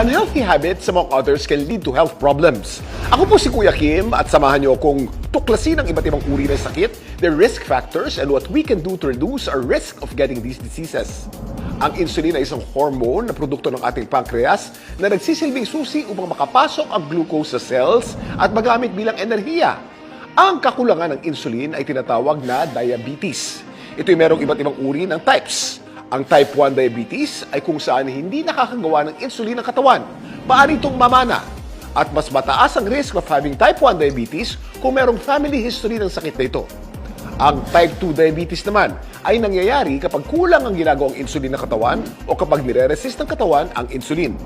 Unhealthy habits, among others, can lead to health problems. Ako po si Kuya Kim at samahan niyo kung tuklasin ang iba't ibang uri ng sakit, their risk factors, and what we can do to reduce our risk of getting these diseases. Ang insulin ay isang hormone na produkto ng ating pancreas na nagsisilbing susi upang makapasok ang glucose sa cells at magamit bilang enerhiya. Ang kakulangan ng insulin ay tinatawag na diabetes. Ito'y merong iba't ibang uri ng types. Ang type 1 diabetes ay kung saan hindi nakakagawa ng insulin ang katawan. Maaari itong mamana. At mas mataas ang risk of having type 1 diabetes kung merong family history ng sakit na ito. Ang type 2 diabetes naman ay nangyayari kapag kulang ang ginagawang insulin ng katawan o kapag nire-resist ng katawan ang insulin.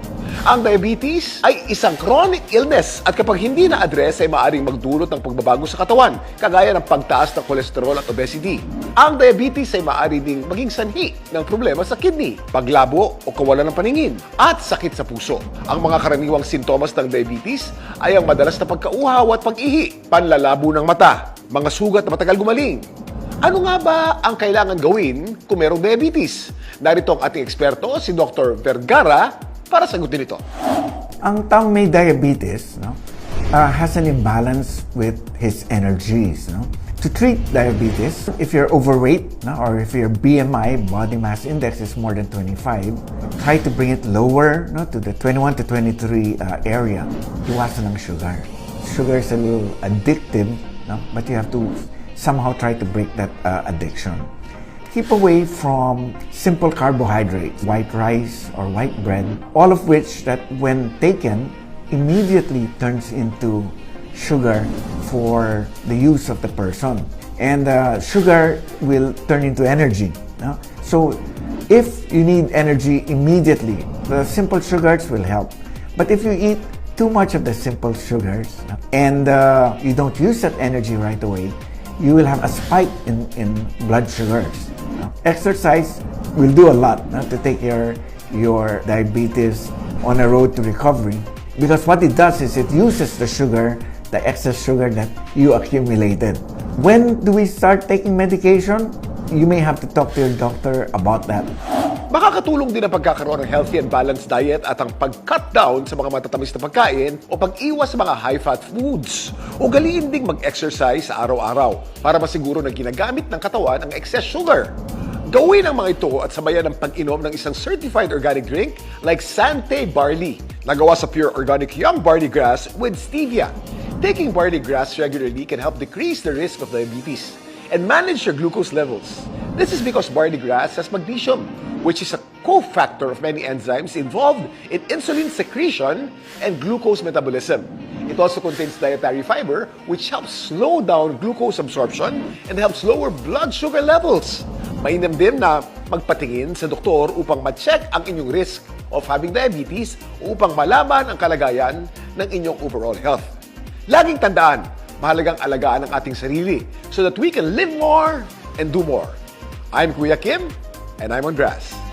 Ang diabetes ay isang chronic illness at kapag hindi na-address ay maaaring magdulot ng pagbabago sa katawan, kagaya ng pagtaas ng kolesterol at obesity. Ang diabetes ay maaari ding maging sanhi ng problema sa kidney, paglabo o kawalan ng paningin, at sakit sa puso. Ang mga karaniwang sintomas ng diabetes ay ang madalas na pagkauhaw at pag-ihi, panlalabo ng mata, mga sugat na matagal gumaling. Ano nga ba ang kailangan gawin kung merong diabetes? Narito ang ating eksperto, si Dr. Vergara, para sagutin ito. Ang taong may diabetes no, uh, has an imbalance with his energies. No? To treat diabetes, if you're overweight no, or if your BMI, body mass index, is more than 25, try to bring it lower no, to the 21 to 23 uh, area. Iwasan ng sugar. Sugar is a little addictive, no? but you have to somehow try to break that uh, addiction. Keep away from simple carbohydrates, white rice or white bread, all of which that when taken immediately turns into sugar for the use of the person. And uh, sugar will turn into energy. no? So if you need energy immediately, the simple sugars will help. But if you eat too much of the simple sugars and uh, you don't use that energy right away, you will have a spike in, in blood sugars. Exercise will do a lot to take your, your diabetes on a road to recovery because what it does is it uses the sugar, the excess sugar that you accumulated. When do we start taking medication? You may have to talk to your doctor about that. Makakatulong din ang pagkakaroon ng healthy and balanced diet at ang pag-cut down sa mga matatamis na pagkain o pag-iwas sa mga high-fat foods. Ugaliin ding mag-exercise araw-araw para masiguro na ginagamit ng katawan ang excess sugar. Gawin ang mga ito at sabayan ng pag-inom ng isang certified organic drink like Sante Barley, nagawa sa pure organic young barley grass with stevia. Taking barley grass regularly can help decrease the risk of diabetes and manage your glucose levels. This is because barley grass has magnesium, which is a cofactor of many enzymes involved in insulin secretion and glucose metabolism. It also contains dietary fiber, which helps slow down glucose absorption and helps lower blood sugar levels. Mainam din na magpatingin sa doktor upang ma-check ang inyong risk of having diabetes upang malaman ang kalagayan ng inyong overall health. Laging tandaan, mahalagang alagaan ang ating sarili so that we can live more and do more. I'm Kuya Kim, and I'm Andras.